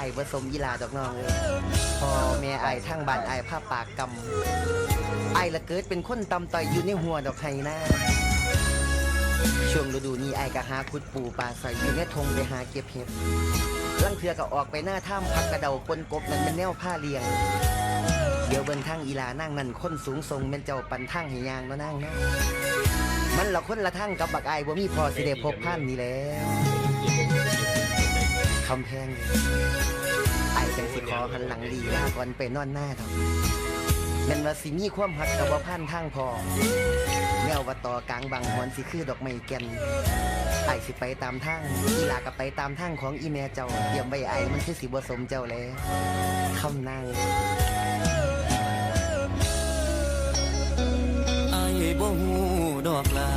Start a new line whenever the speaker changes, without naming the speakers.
ายผสมยีลาดอกน้องเลยพอแม่ไอายทั้งบ้านไอายผ้าปากกำไอายละเกิดเป็นคนตำต่อยอยู่ในหัวดอกไห้หน้าช่วงฤดูนี้ไอายก็หาขุดปูปลาใส่อยู่ในทงไปหาเก็บเห็ดลังเทือก็ออกไปหน้าถ้ำพักกระเดาปนกบนั่นเป็นแนวผ้าเลียง เดี๋ยวเบิ่งทางอีลานั่งนั่นคนสูงทรงเป็นเจ้าปันทางห้ยางเนาะนั่งเนาะมันละคนละทางกับบักไอายบ่มีพอสิได้พบพันนี่แล้ว คำแพงเลยไอายจังสิขอหันหลังลีลาก่อนไปนอนหน้าดอกแม่นว่าสิมีความหักกับบ่าพันทางพอแนวว่าต่อกลางบางหอนสิคือดอกไม้แก่นไอายสิไปตามทางอีลาก็ไปตามทางของอีแม่เจ้าเตรียมไว้ไอายมันคือสิบสมเจ้าแล้วคำนาง
ไอ้บ่ฮู้ดอกลา